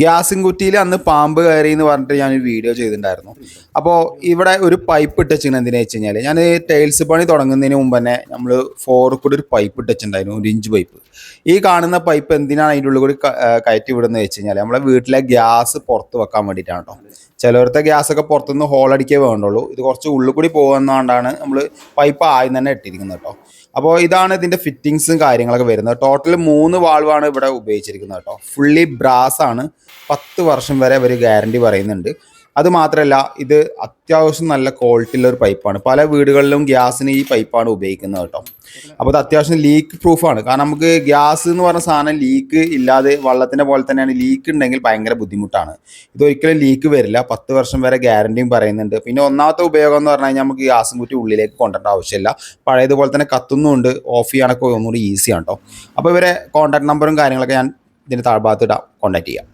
ഗ്യാസും കുറ്റിയിൽ അന്ന് പാമ്പ് കയറി എന്ന് പറഞ്ഞിട്ട് ഞാനൊരു വീഡിയോ ചെയ്തിട്ടുണ്ടായിരുന്നു. അപ്പോൾ ഇവിടെ ഒരു പൈപ്പ് ഇട്ട് വെച്ചിരുന്നത് എന്തിനാ വെച്ച് കഴിഞ്ഞാൽ ഞാൻ ടൈൽസ് പണി തുടങ്ങുന്നതിന് മുമ്പ് തന്നെ നമ്മൾ ഫോറിൽ കൂടി ഒരു പൈപ്പ് ഇട്ട് വെച്ചിട്ടുണ്ടായിരുന്നു ഒരു ഇഞ്ച് പൈപ്പ് ഈ കാണുന്ന പൈപ്പ് എന്തിനാണ് അതിന്റെ ഉള്ളിൽ കൂടി കയറ്റി വിടുന്നത് വെച്ച് കഴിഞ്ഞാൽ നമ്മളെ വീട്ടിലെ ഗ്യാസ് പുറത്ത് വെക്കാൻ വേണ്ടിയിട്ടാണ് കേട്ടോ ചിലവരത്തെ ഗ്യാസ് ഒക്കെ പുറത്തുനിന്ന് ഹോളടിക്കേ വേണ്ടുള്ളൂ. ഇത് കുറച്ച് ഉള്ളിൽ കൂടി പോകുന്നതുകൊണ്ടാണ് നമ്മൾ പൈപ്പ് ആദ്യം തന്നെ ഇട്ടിരിക്കുന്നത് കേട്ടോ അപ്പോൾ ഇതാണ് ഇതിന്റെ ഫിറ്റിങ്സും കാര്യങ്ങളൊക്കെ വരുന്നത്. ടോട്ടൽ മൂന്ന് വാൾവാണ് ഇവിടെ ഉപയോഗിച്ചിരിക്കുന്നത് കേട്ടോ ഫുള്ളി ബ്രാസ് ആണ്. പത്ത് വർഷം വരെ അവർ ഗ്യാരണ്ടി പറയുന്നുണ്ട്. അതുമാത്രമല്ല ഇത് അത്യാവശ്യം നല്ല ക്വാളിറ്റി ഉള്ള ഒരു പൈപ്പാണ് പല വീടുകളിലും ഗ്യാസിന് ഈ പൈപ്പാണ് ഉപയോഗിക്കുന്നത് കേട്ടോ. അപ്പോൾ ഇത് അത്യാവശ്യം ലീക്ക് പ്രൂഫാണ് കാരണം നമുക്ക് ഗ്യാസ് എന്ന് പറഞ്ഞ സാധനം ലീക്ക് ഇല്ലാതെ വള്ളത്തിന്റെ പോലെ തന്നെയാണ് ലീക്ക് ഉണ്ടെങ്കിൽ ഭയങ്കര ബുദ്ധിമുട്ടാണ്. ഇതൊരിക്കലും ലീക്ക് വരില്ല. പത്ത് വർഷം വരെ ഗ്യാരണ്ടിയും പറയുന്നുണ്ട്. പിന്നെ ഒന്നാമത്തെ ഉപയോഗം എന്ന് പറഞ്ഞു കഴിഞ്ഞാൽ നമുക്ക് ഗ്യാസും കുറ്റി ഉള്ളിലേക്ക് കൊണ്ടേണ്ട ആവശ്യമില്ല. പഴയതുപോലെ തന്നെ കത്തുന്നുണ്ട് ഓഫ് ചെയ്യാനൊക്കെ ഒന്നുകൂടി ഈസിയാണ് കേട്ടോ. അപ്പോൾ ഇവരെ കോൺടാക്ട് നമ്പറും കാര്യങ്ങളൊക്കെ ഞാൻ ഇതിന്റെ താഴ്ഭാഗത്ത് ഇടാം. കോൺടാക്ട് ചെയ്യാം.